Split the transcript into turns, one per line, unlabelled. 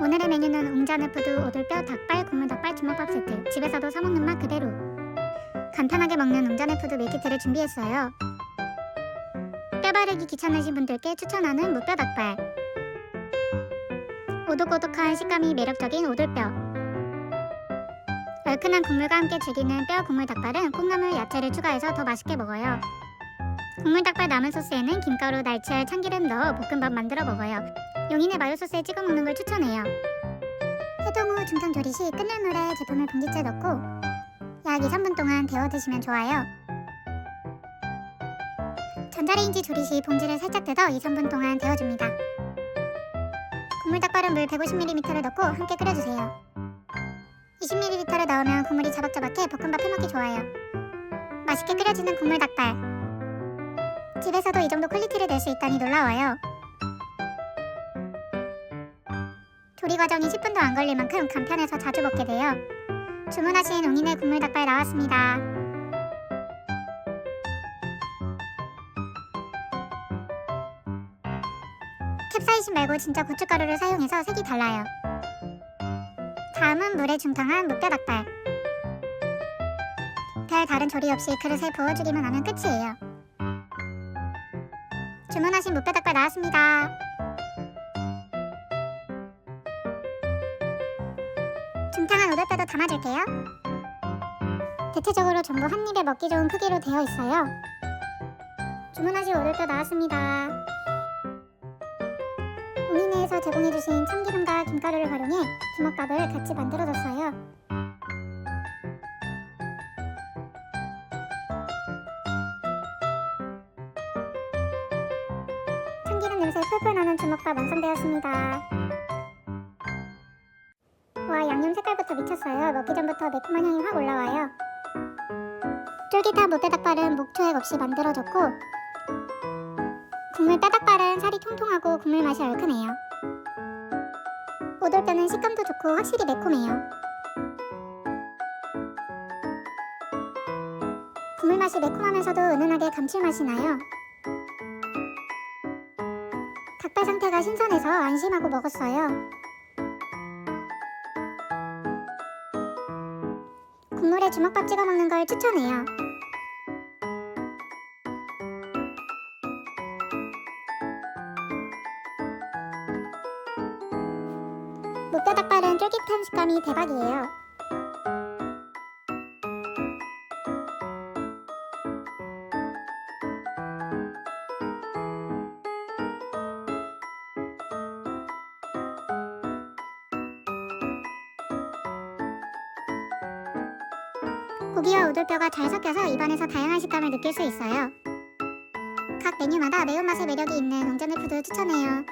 오늘의 메뉴는 웅자느푸드 오돌뼈 닭발 국물 닭발 주먹밥 세트. 집에서도 사먹는 맛 그대로. 간편하게 먹는 웅자느푸드 밀키트를 준비했어요. 뼈 바르기 귀찮으신 분들께 추천하는 무뼈 닭발. 오독오독한 식감이 매력적인 오돌뼈. 얼큰한 국물과 함께 즐기는 뼈 국물 닭발은 콩나물 야채를 추가해서 더 맛있게 먹어요 국물 닭발 남은 소스에는 김가루, 날치알, 참기름 넣어 볶음밥 만들어 먹어요 용인의 마요 소스에 찍어 먹는 걸 추천해요. 해동 후 중탕 조리 시 끓는 물에 제품을 봉지째 넣고 약 2, 3분 동안 데워 드시면 좋아요. 전자레인지 조리 시 봉지를 살짝 뜯어 2, 3분 동안 데워줍니다. 국물 닭발은 물 150ml를 넣고 함께 끓여주세요. 20ml를 넣으면 국물이 자박자박해 볶음밥 해먹기 좋아요. 맛있게 끓여지는 국물 닭발. 집에서도 이 정도 퀄리티를 낼 수 있다니 놀라워요. 조리 과정이 10분도 안 걸릴 만큼 간편해서 자주 먹게 돼요. 주문하신 웅이네 국물 닭발 나왔습니다. 캡사이신 말고 진짜 고춧가루를 사용해서 색이 달라요. 다음은 물에 중탕한 무뼈 닭발. 별 다른 조리 없이 그릇에 부어주기만 하면 끝이에요. 주문하신 무뼈 닭발 나왔습니다. 중탕한 오돌뼈도 담아줄게요. 대체적으로 전부 한 입에 먹기 좋은 크기로 되어 있어요. 주문하신 오돌뼈 나왔습니다. 우리네에서 제공해주신 참기름과 김가루를 활용해 주먹밥을 같이 만들어줬어요. 참기름 냄새 풀풀 나는 주먹밥 완성되었습니다. 와 양념 색깔부터 미쳤어요. 먹기 전부터 매콤한 향이 확 올라와요. 쫄깃한 무뼈닭발은 목초액 없이 만들어졌고 국물 뼈닭발은 살이 통통하고 국물 맛이 얼큰해요. 오돌뼈는 식감도 좋고 확실히 매콤해요. 국물 맛이 매콤하면서도 은은하게 감칠맛이 나요. 닭발 상태가 신선해서 안심하고 먹었어요. 국물에 주먹밥 찍어 먹는 걸 추천해요. 무뼈 닭발은 쫄깃한 식감이 대박이에요. 고기와 오돌뼈가 잘 섞여서 입안에서 다양한 식감을 느낄 수 있어요. 각 메뉴마다 매운맛의 매력이 있는 웅전의 푸드 추천해요.